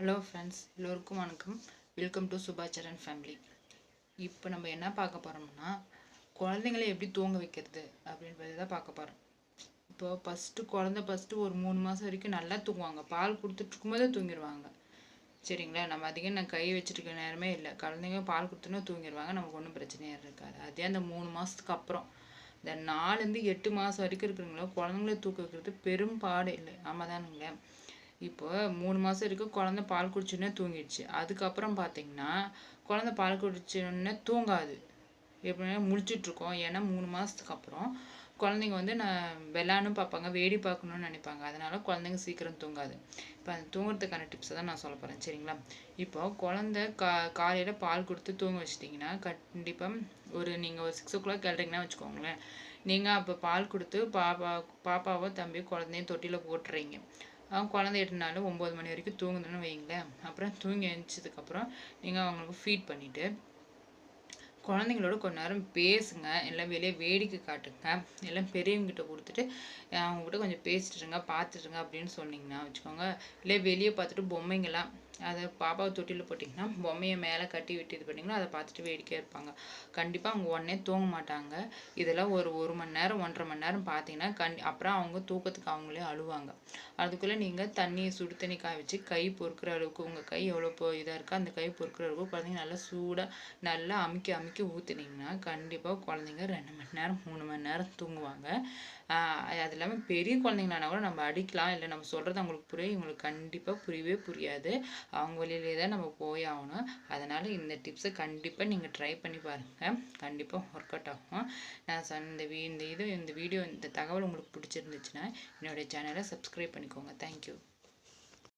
Hello friends எல்லோருக்கும் வணக்கம். Welcome to சுபாச்சரன் family இப்போ நம்ம என்ன பார்க்க போகிறோம்னா குழந்தைங்கள எப்படி தூங்க வைக்கிறது அப்படின்றத தான் பார்க்க போகிறோம் இப்போ ஃபஸ்ட்டு குழந்த ஃபஸ்ட்டு ஒரு மூணு மாதம் வரைக்கும் நல்லா தூங்குவாங்க. பால் கொடுத்துட்ருக்கும்போதே தூங்கிடுவாங்க சரிங்களா? நம்ம அதிகம் நான் கை வச்சுருக்க நேரமே இல்லை. குழந்தைங்க பால் கொடுத்தோன்னா தூங்கிடுவாங்க நமக்கு ஒன்றும் பிரச்சனையாக இருக்காது. அதே அந்த மூணு மாதத்துக்கு அப்புறம் இந்த நாலுலேருந்து எட்டு மாதம் வரைக்கும் இருக்கிறவங்களோ குழந்தைங்கள தூக்க வைக்கிறது பெரும் பாடு இல்லை. ஆமாம் தானுங்களேன் இப்போ மூணு மாதம் வரைக்கும் குழந்த பால் குடிச்சோடனே தூங்கிடுச்சு. அதுக்கப்புறம் பார்த்தீங்கன்னா குழந்த பால் குடிச்சோடனே தூங்காது. எப்படின்னா முழிச்சிட்ருக்கோம். ஏன்னா மூணு மாதத்துக்கு அப்புறம் குழந்தைங்க வந்து நான் விளாட்ணும் பார்ப்பாங்க வேடி பார்க்கணுன்னு நினைப்பாங்க. அதனால குழந்தைங்க சீக்கிரம் தூங்காது. இப்போ அந்த தூங்குறதுக்கான டிப்ஸை தான் நான் சொல்ல போகிறேன் சரிங்களா? இப்போ குழந்த கா காலையில் பால் கொடுத்து தூங்க வச்சிட்டிங்கன்னா கண்டிப்பாக ஒரு நீங்கள் ஒரு சிக்ஸ் ஓ கிளாக் கிளறிங்கன்னா வச்சுக்கோங்களேன். நீங்கள் அப்போ பால் கொடுத்து பாப்பா பாப்பாவோ தம்பி குழந்தையும் தொட்டியில் போட்டுறீங்க. அவங்க குழந்தை எட்டுனாலும் ஒம்பது மணி வரைக்கும் தூங்குதுன்னு வைங்களேன் அப்புறம் தூங்கி எழுந்ததுக்கப்புறம் நீங்கள் அவங்களுக்கு ஃபீட் பண்ணிவிட்டு குழந்தைங்களோட கொஞ்ச நேரம் பேசுங்க. எல்லாம் வெளியே வேடிக்கை காட்டுங்க. எல்லாம் பெரியவங்ககிட்ட கொடுத்துட்டு அவங்ககிட்ட கொஞ்சம் பேசிட்டுருங்க பார்த்துட்டுருங்க அப்படின்னு சொன்னீங்கன்னா வச்சுக்கோங்க. இல்லை வெளியே பார்த்துட்டு பொம்மைங்களாம் அதை பாப்பாவை தொட்டியில் போட்டிங்கன்னா பொம்மையை மேலே கட்டி விட்டு இது பண்ணிங்கன்னா அதை பார்த்துட்டு வேடிக்கையாக இருப்பாங்க. கண்டிப்பாக அவங்க உடனே தூங்க மாட்டாங்க. இதெல்லாம் ஒரு ஒரு மணி நேரம் ஒன்றரை மணி நேரம் பார்த்தீங்கன்னா கண் அப்புறம் அவங்க தூக்கத்துக்கு அவங்களே அழுவாங்க. அதுக்குள்ளே நீங்கள் தண்ணியை சுடு தண்ணி காய வச்சு கை பொறுக்கிற அளவுக்கு உங்கள் கை எவ்வளோ போ இதாக இருக்கோ அந்த கை பொறுக்கிற அளவுக்கு குழந்தைங்க நல்லா சூடாக நல்லா அமுக்கி அமுக்கி ஊற்றுனீங்கன்னா கண்டிப்பாக குழந்தைங்க ரெண்டு மணி நேரம் மூணு மணி நேரம் தூங்குவாங்க. அது இல்லாமல் பெரிய குழந்தைங்களானா கூட நம்ம அடிக்கலாம் இல்லை நம்ம சொல்கிறது அவங்களுக்கு புரியும் இவங்களுக்கு கண்டிப்பாக புரியவே புரியாது. அவங்க வழியிலே தான் நம்ம போய் ஆகணும். அதனால் இந்த டிப்ஸை கண்டிப்பாக நீங்கள் ட்ரை பண்ணி பாருங்கள் கண்டிப்பாக ஒர்க் அவுட் ஆகும். நான் சொன்ன இந்த வீ இந்த இது இந்த வீடியோ இந்த தகவல் உங்களுக்கு பிடிச்சிருந்துச்சுன்னா என்னுடைய சேனலை சப்ஸ்கிரைப் பண்ணிக்கோங்க. தேங்க்யூ